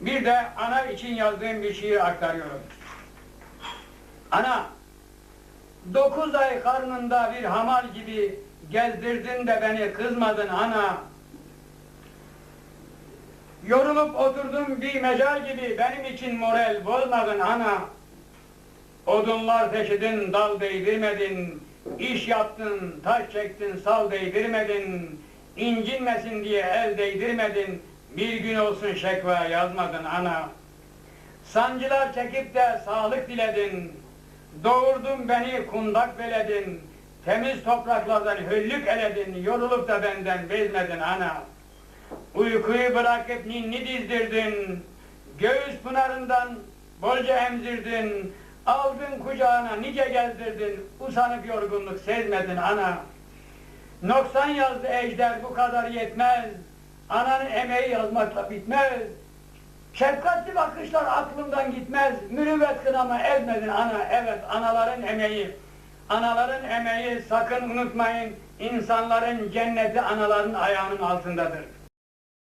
Bir de ana için yazdığım bir şiir aktarıyorum. Ana, dokuz ay karnında bir hamal gibi gezdirdin de beni kızmadın ana. Yorulup oturdum bir mecal gibi benim için moral bozmadın ana. Odunlar taşıdın, dal değdirmedin, iş yaptın, taş çektin, sal değdirmedin, incinmesin diye el değdirmedin, bir gün olsun şekva yazmadın ana. Sancılar çekip de sağlık diledin, doğurdun beni kundak beledin, temiz topraklardan hüllük eledin, yorulup da benden bezmedin ana. Uykuyu bırakıp ninni dizdirdin, göğüs pınarından bolca emzirdin, aldın kucağına nice gezdirdin, usanıp yorgunluk sezmedin ana. Noksan yazdı ejder bu kadar yetmez, ananın emeği yazmakla bitmez. Şefkatli bakışlar aklımdan gitmez, mürüvvet kınama ezmedin ana, evet anaların emeği. Anaların emeği sakın unutmayın, insanların cenneti anaların ayağının altındadır.